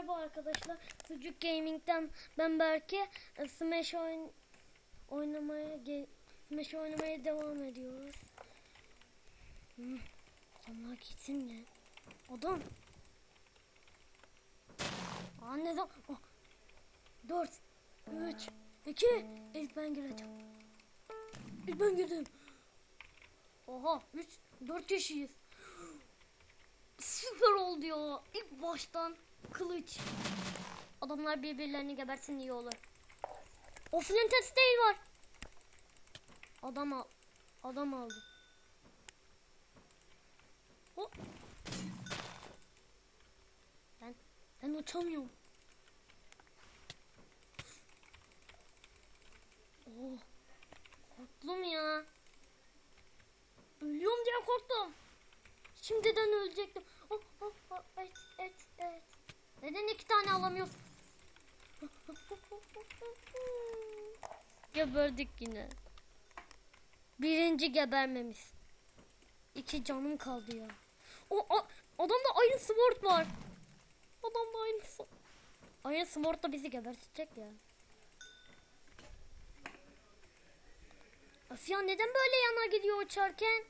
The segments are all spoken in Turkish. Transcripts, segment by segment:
Merhaba arkadaşlar. Sucuk Gaming'den ben Berke. E, Smash oyun oynamaya Smash oynamaya devam ediyoruz. Adamlar gitsin ya. Adam. Aa ne zaman? Oh. 4 3 2 İlk ben gireceğim. İlk ben girdim. Oha 3 4 kişiyiz. Süper oldu ya. İlk baştan kılıç. Adamlar birbirlerini gebersin iyi olur. O Flint Steel var. Adam al. Adam aldı. Hop. Ben ben uçamıyorum. Oh. Korktum ya. Ölüyorum diye korktum. Şimdiden ölecektim. Oh, oh, oh, evet, evet. Neden iki tane alamıyoruz? Geberdik yine. Birinci gebermemiz. İki canım kaldı ya. O, o adamda aynı sword var. Adamda aynı sword. Aynı sword da bizi gebertecek ya. Asya neden böyle yana gidiyor uçarken?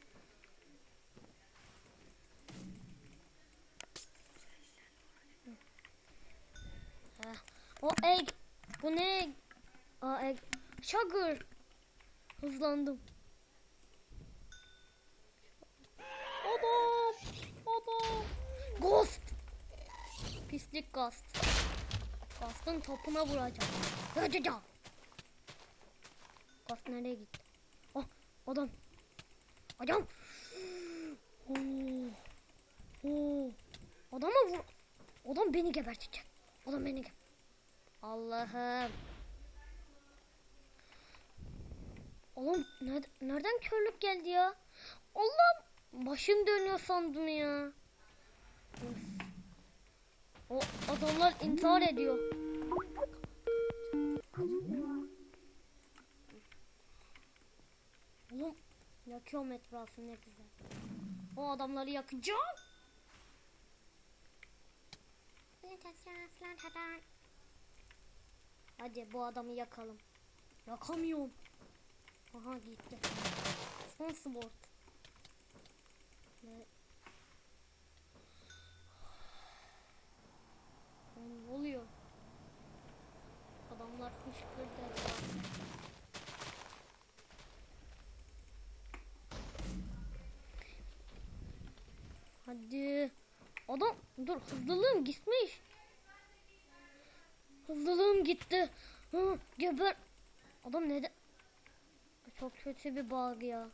O egg. Bu ne? egg? Aa egg. Sugar. Hızlandım. Adam. Adam. Ghost. Pislik ghost. Ghost'un topuna vuracağım. Hıcıca. Ghost nereye gitti? Oh adam. Adam. Oo. Oo. Adama vur. Adam beni gebertecek. Adam beni geber. Allah'ım. Oğlum nerede, nereden körlük geldi ya? Allah başım dönüyor sandım ya. Of. O adamlar intihar ediyor. Oğlum yakıyorum etrafı ne güzel. O adamları yakacağım. Hadi bu adamı yakalım. Yakamıyorum. Aha gitti. Son sport. Ne? Ne oluyor? Adamlar fışkırdı. Hadi. Adam dur hızlılığım gitmiş. Hızlılığım gitti. Hı, geber. Adam neden? Çok kötü bir bug ya.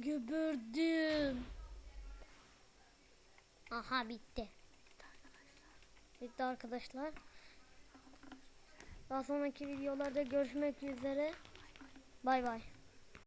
Geberdim. Aha bitti. Bitti arkadaşlar. Daha sonraki videolarda görüşmek üzere. Bay bay.